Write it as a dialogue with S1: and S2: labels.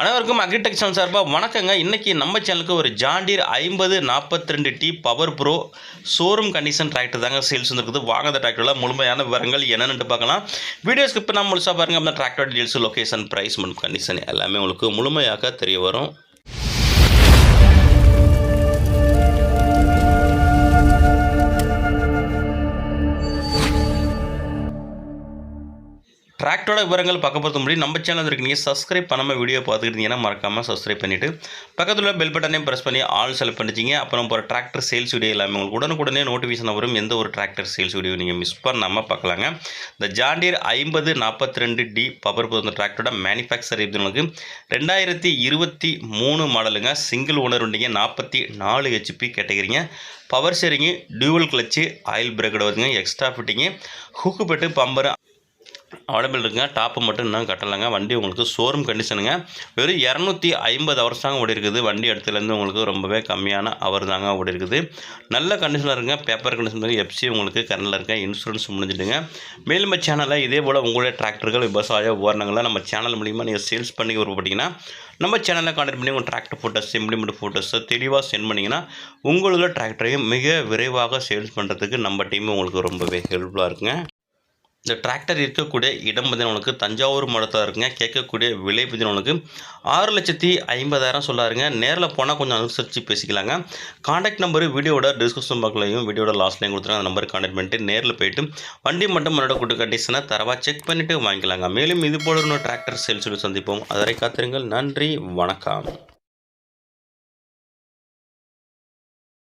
S1: அனைவருக்கும் அக்ரிடெக்சன் சார்பாக வணக்கங்க. இன்றைக்கி நம்ம சேனலுக்கு ஒரு ஜாண்டீர் ஐம்பது நாற்பத்தி ரெண்டு D power pro showroom condition tractor தாங்க சேல்ஸ் வந்துருக்குது. வாங்க அந்த டிராக்டரில் முழுமையான விவரங்கள் என்னென்னு பார்க்கலாம். வீடியோ ஸ்கிப் பண்ணாமல் முழுசாக பாருங்கள் அந்த டிராக்டர் டீல்ஸ் லொக்கேஷன் ப்ரைஸ் மற்றும் கண்டிஷன் எல்லாமே உங்களுக்கு முழுமையாக தெரிய வரும். டிராக்டரோட விவரங்கள் பார்க்க போகிறது நம்ம சேனல் இருக்கீங்க சப்ஸ்கிரைப் பண்ணாமல் வீடியோ பார்த்துக்கிட்டீங்கன்னா மறக்காமல் சப்ஸ்கிரைப் பண்ணிவிட்டு பக்கத்தில் உள்ள பெல் பட்டனையும் ப்ரெஸ் பண்ணி ஆல் செலக்ட் பண்ணிச்சிங்க அப்புறம் போகிற டிராக்டர் சேல்ஸ் வீடியோ எல்லாமே உங்களுக்கு உடனுக்குடனே நோட்டிஃபிகேஷன் வரும். எந்த ஒரு டிராக்டர் சேல்ஸ் வீடியோ நீங்கள் மிஸ் பண்ணாமல் பார்க்கலாங்க. இந்த ஜாண்டியர் ஐம்பது நாற்பத்தி ரெண்டு டி பவர் போதும் டிராக்டரோட மேனுஃபேக்சர் இதுங்களுக்கு ரெண்டாயிரத்தி இருபத்தி மூணு மாடலுங்க சிங்கிள் ஓனர் வண்டிங்க நாற்பத்தி நாலு HP கேட்டகிரிங்க. Power steering dual clutch oil பிரேக்கோட வருதுங்க. Extra fitting hook bed bumper available இருக்குங்க. டாப்பு மட்டும் இன்னும் கட்டலைங்க. வண்டி உங்களுக்கு ஷோரூம் கண்டிஷனுங்க வெறும் இரநூத்தி ஐம்பது ஹவர்ஸ் தாங்க ஓடி இருக்குது வண்டி இடத்துலேருந்து உங்களுக்கு ரொம்பவே கம்மியான அவர் தாங்க ஓடி இருக்குது நல்ல கண்டிஷனில் இருக்குங்க பேப்பர் கண்டிஷன் எஃப்சி உங்களுக்கு கரண்டில் இருக்க இன்சூரன்ஸ் முடிஞ்சிடுங்க. மேலும் நம்ம சேனலில் இதே போல் உங்களுடைய டிராக்டர்கள் விவசாய உபகரணங்களை நம்ம சேனல் மூலிமா நீங்கள் சேல்ஸ் பண்ணி விருப்பப்பட்டீங்கன்னா நம்ம சேனலில் கான்டெக்ட் பண்ணி உங்கள் டிராக்டர் ஃபோட்டோஸ் இம்ப்ளிமெண்ட் ஃபோட்டோஸை தெளிவாக சென்ட் பண்ணிங்கன்னா உங்களோட டிராக்டரையும் மிக விரைவாக சேல்ஸ் பண்ணுறதுக்கு நம்ம டீம் உங்களுக்கு ரொம்பவே ஹெல்ப்ஃபுல்லாக இருக்குங்க. இந்த டிராக்டர் இருக்கக்கூடிய இடம் பார்த்தீங்கன்னா உங்களுக்கு தஞ்சாவூர் மாவட்டத்தில் இருக்குங்க. கேட்கக்கூடிய விலை பார்த்தீங்கன்னா உங்களுக்கு ஆறு லட்சத்தி ஐம்பதாயிரம் சொல்லாருங்க. நேரில் போனால் கொஞ்சம் அனுசரித்து பேசிக்கலாங்க. காண்டாக்ட் நம்பர் வீடியோட டிஸ்கிரிப்ஷன் பாக்ஸ்லையும் வீடியோட லாஸ்ட்லையும் கொடுத்துருங்க. அந்த நம்பருக்கு காண்டாக்ட் பண்ணிட்டு நேரில் போயிட்டு வண்டி மட்டும் முன்னோட கூட்டு கண்டிஷனை தரவாக செக் பண்ணிவிட்டு வாங்கிக்கலாங்க. மேலும் இது போல இன்னும் டிராக்டர் சேல்ஸோடு சந்திப்போம். அதரை காத்திருங்கள். நன்றி. வணக்கம்.